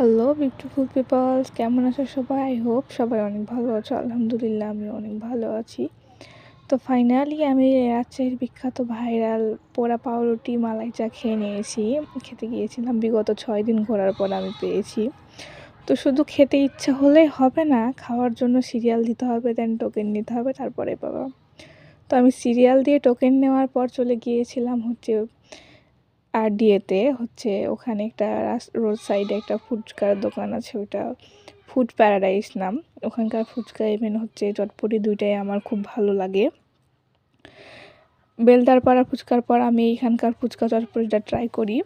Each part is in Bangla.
হ্যালো বিউটিফুল পিপলস কেমন আছো সবাই? আই হোপ সবাই অনেক ভালো আছো। আলহামদুলিল্লাহ আমি অনেক ভালো আছি। তো ফাইনালি আমি রাজ্যের বিখ্যাত ভাইরাল পোড়া পাউরুটি মালাই চা খেয়ে নিয়েছি। খেতে গিয়েছিলাম, বিগত ছয় দিন ঘোরার পর আমি পেয়েছি। তো শুধু খেতে ইচ্ছা হলেই হবে না, খাওয়ার জন্য সিরিয়াল দিতে হবে দেন টোকেন নিতে হবে, তারপরে পাবা। তো আমি সিরিয়াল দিয়ে টোকেন নেওয়ার পর চলে গিয়েছিলাম হচ্ছে আর ডিএতে হচ্ছে ওখানে একটা রোড সাইডে একটা ফুচকার দোকান আছে, ওইটা ফুড প্যারাডাইস নাম। ওখানকার ফুচকা ইভেন হচ্ছে চটপটি দুইটাই আমার খুব ভালো লাগে। বেলদারপাড়া ফুচকার পর আমি এখানকার ফুচকা চটপটিটা ট্রাই করি।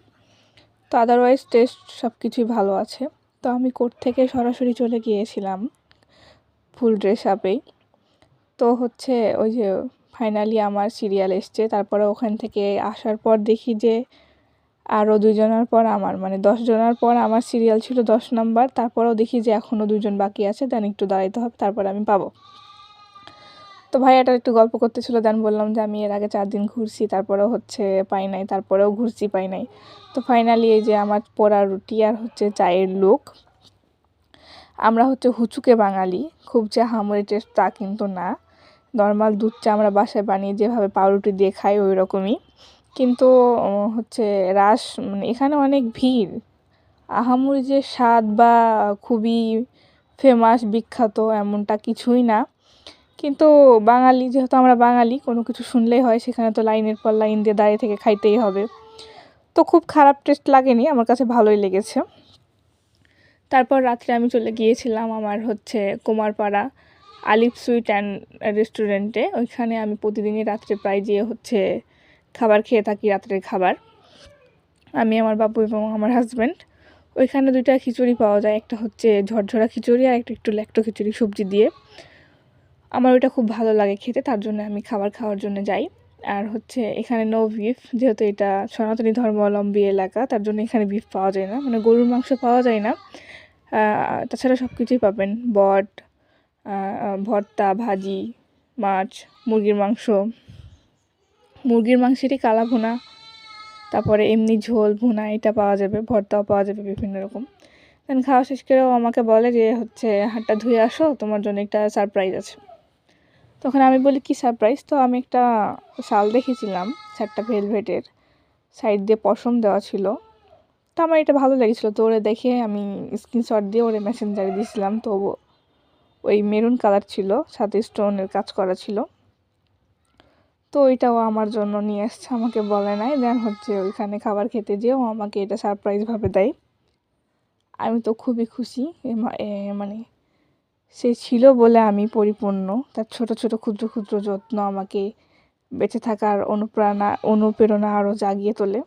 তো আদারওয়াইজ টেস্ট সব কিছুই ভালো আছে। তো আমি কোর্ট থেকে সরাসরি চলে গিয়েছিলাম ফুল ড্রেস আপেই তো হচ্ছে ওই যে ফাইনালি আমার সিরিয়াল এসছে, তারপরে ওখান থেকে আসার পর দেখি যে আরও দুজনের পর আমার মানে জনের পর আমার সিরিয়াল ছিল দশ নাম্বার, তারপরেও দেখি যে এখনও দুজন বাকি আছে, দেন একটু দাঁড়াইতে হবে, তারপর আমি পাবো। তো ভাইয়াটা একটু গল্প করতেছিল দেন বললাম যে আমি এর আগে চার দিন ঘুরছি, তারপরেও হচ্ছে পাই নাই, তারপরেও ঘুরছি, পাই নাই। তো ফাইনালি এই যে আমার পোড়া রুটি আর হচ্ছে চায়ের লোক, আমরা হচ্ছে হুচুকে বাঙালি, খুব যে হামরি টেস্ট তা কিন্তু না। নর্মাল দুধ চা আমরা বাসায় বানিয়ে যেভাবে পাউরুটি দিয়ে খাই, ওই রকমই। কিন্তু হচ্ছে রাস মানে এখানে অনেক ভিড়। আহামরি যে স্বাদ বা খুবই ফেমাস বিখ্যাত এমনটা কিছুই না। কিন্তু বাঙালি, যেহেতু আমরা বাঙালি, কোনো কিছু শুনলেই হয়, সেখানে তো লাইনের পর লাইন দিয়ে দাঁড়িয়ে থেকে খাইতেই হবে। তো খুব খারাপ টেস্ট লাগেনি, আমার কাছে ভালোই লেগেছে। তারপর রাত্রে আমি চলে গিয়েছিলাম আমার হচ্ছে কুমারপাড়া আলিফ সুইট অ্যান্ড রেস্টুরেন্টে। ওইখানে আমি প্রতিদিনই রাত্রে প্রায় যেয়ে হচ্ছে খাবার খেয়ে থাকি রাত্রের খাবার। আমি, আমার বাবু এবং আমার হাজব্যান্ড ওইখানে দুইটা খিচুড়ি পাওয়া যায়। একটা হচ্ছে ঝরঝরা খিচুড়ি আর একটা একটু ল্যাক্টো খিচুড়ি সবজি দিয়ে। আমার ওইটা খুব ভালো লাগে খেতে, তার জন্য আমি খাবার খাওয়ার জন্য যাই। আর হচ্ছে এখানে নো বিফ যেহেতু এটা সনাতনী ধর্মাবলম্বী এলাকা, তার জন্য এখানে বিফ পাওয়া যায় না। মানে গরুর মাংস পাওয়া যায় না। তাছাড়া সব কিছুই পাবেন। বট ভর্তা, ভাজি, মাছ, মুরগির মাংস। মুরগির মাংসেরই কালা ভুনা। তারপরে এমনি ঝোল, ভুনা, এটা পাওয়া যাবে, ভর্তাও পাওয়া যাবে বিভিন্ন রকম। দেন খাওয়া শেষ করেও আমাকে বলে যে, হচ্ছে হাতটা ধুয়ে আসো, তোমার জন্য একটা সারপ্রাইজ আছে। তখন আমি বলি, কি সারপ্রাইজ তো আমি একটা শাল দেখেছিলাম শার্টটা ভেলভেটের সাইড দিয়ে পশম দেওয়া ছিল। তো আমার এটা ভালো লেগেছিলো, তো ওরে দেখে আমি স্ক্রিনশট দিয়ে ওরে মেসেঞ্জারে দিয়েছিলাম। তো ওই মেরুন কালার ছিল, সাথে স্টোনের কাজ করা ছিল। তো ওইটাও আমার জন্য নিয়ে এসছে, আমাকে বলে নাই। দেন হচ্ছে ওইখানে খাবার খেতে যেও আমাকে এটা সারপ্রাইজভাবে দেয়। আমি তো খুবই খুশি মানে সে ছিল বলে আমি পরিপূর্ণ। তার ছোট ছোট ক্ষুদ্র ক্ষুদ্র যত্ন আমাকে বেঁচে থাকার অনুপ্রেরণা অনুপ্রেরণা আরও জাগিয়ে তোলে।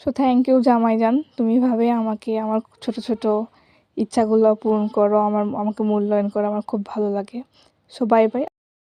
সো থ্যাংক ইউ জামাইজান, তুমি ভাবে আমাকে, আমার ছোট ছোট ইচ্ছাগুলো পূরণ করো, আমার, আমাকে মূল্যায়ন করো, আমার খুব ভালো লাগে। So bye bye